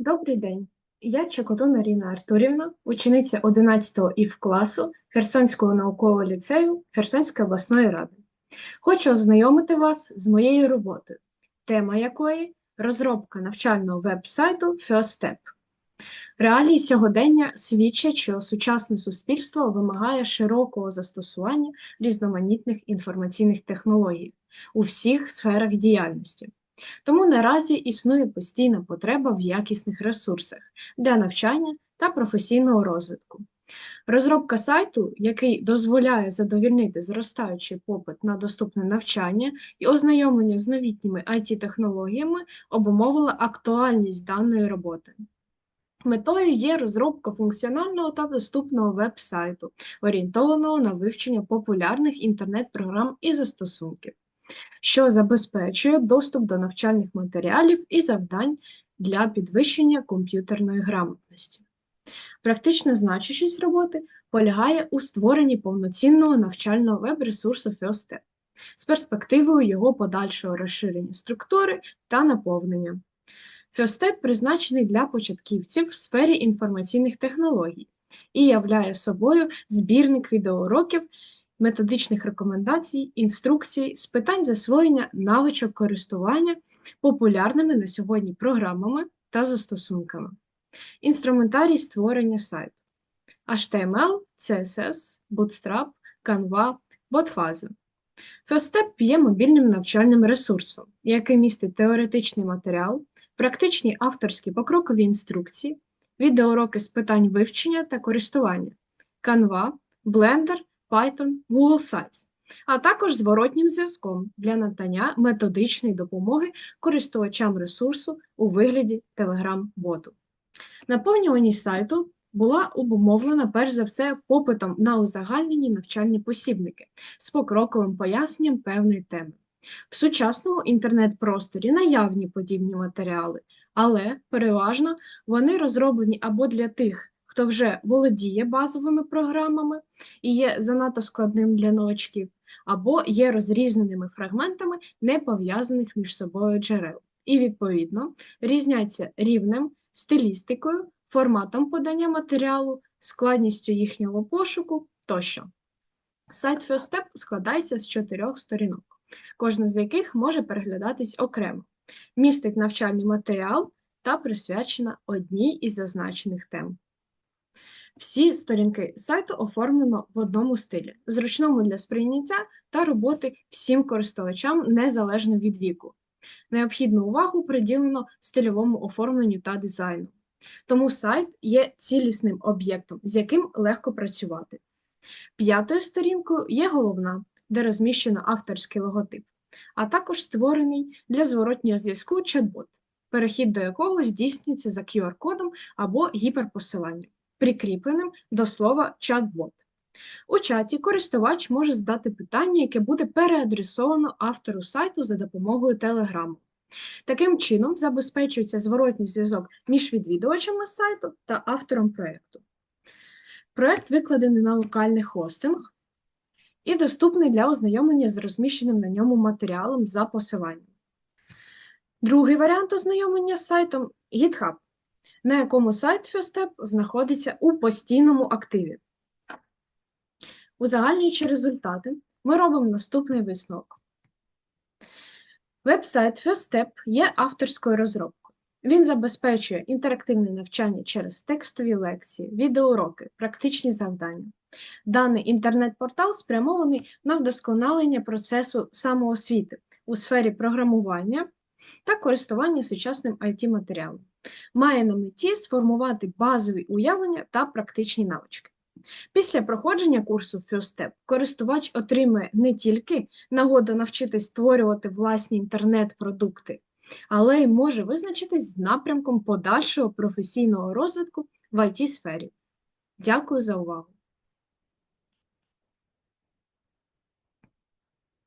Добрий день. Я Чекотун Аріна Артурівна, учениця 11 го ІФ класу Херсонського наукового ліцею Херсонської обласної ради. Хочу ознайомити вас з моєю роботою, тема якої розробка навчального веб-сайту First Step. Реалії сьогодення свідчать, що сучасне суспільство вимагає широкого застосування різноманітних інформаційних технологій у всіх сферах діяльності. Тому наразі існує постійна потреба в якісних ресурсах для навчання та професійного розвитку. Розробка сайту, який дозволяє задовільнити зростаючий попит на доступне навчання і ознайомлення з новітніми IT-технологіями, обумовила актуальність даної роботи. Метою є розробка функціонального та доступного веб-сайту, орієнтованого на вивчення популярних інтернет-програм і застосунків що забезпечує доступ до навчальних матеріалів і завдань для підвищення комп'ютерної грамотності. Практична значущість роботи полягає у створенні повноцінного навчального веб-ресурсу FirstStep з перспективою його подальшого розширення структури та наповнення. FirstStep призначений для початківців в сфері інформаційних технологій і являє собою збірник відеоуроків методичних рекомендацій, інструкцій з питань засвоєння навичок користування популярними на сьогодні програмами та застосунками. Інструментарій створення сайту HTML, CSS, Bootstrap, Canva, Botfazio. FirstStep є мобільним навчальним ресурсом, який містить теоретичний матеріал, практичні авторські покрокові інструкції, відеоуроки з питань вивчення та користування, Canva, Blender Python, Google Sites, а також зворотнім зв'язком для надання методичної допомоги користувачам ресурсу у вигляді Telegram-боту. Наповнюваність сайту була обумовлена перш за все попитом на узагальнені навчальні посібники з покроковим поясненням певної теми. В сучасному інтернет-просторі наявні подібні матеріали, але переважно вони розроблені або для тих, хто вже володіє базовими програмами і є занадто складним для новачків, або є розрізненими фрагментами не пов'язаних між собою джерел, і, відповідно, різняться рівнем, стилістикою, форматом подання матеріалу, складністю їхнього пошуку тощо. Сайт First Step складається з чотирьох сторінок, кожна з яких може переглядатись окремо, містить навчальний матеріал та присвячена одній із зазначених тем. Всі сторінки сайту оформлено в одному стилі, зручному для сприйняття та роботи всім користувачам незалежно від віку. Необхідну увагу приділено стильовому оформленню та дизайну. Тому сайт є цілісним об'єктом, з яким легко працювати. П'ятою сторінкою є головна, де розміщено авторський логотип, а також створений для зворотнього зв'язку чат-бот, перехід до якого здійснюється за QR-кодом або гіперпосиланням прикріпленим до слова чат-бот. У чаті користувач може задати питання, яке буде переадресовано автору сайту за допомогою Telegram. Таким чином забезпечується зворотній зв'язок між відвідувачами сайту та автором проєкту. Проєкт викладений на локальний хостинг і доступний для ознайомлення з розміщеним на ньому матеріалом за посиланням. Другий варіант ознайомлення з сайтом GitHub на якому сайт FirstStep знаходиться у постійному активі. Узагальнюючи результати, ми робимо наступний висновок. Веб-сайт FirstStep є авторською розробкою. Він забезпечує інтерактивне навчання через текстові лекції, відеоуроки, практичні завдання. Даний інтернет-портал спрямований на вдосконалення процесу самоосвіти у сфері програмування та користування сучасним IT-матеріалом має на меті сформувати базові уявлення та практичні навички. Після проходження курсу First Step користувач отримує не тільки нагоду навчитись створювати власні інтернет-продукти, але й може визначитись з напрямком подальшого професійного розвитку в it сфері Дякую за увагу!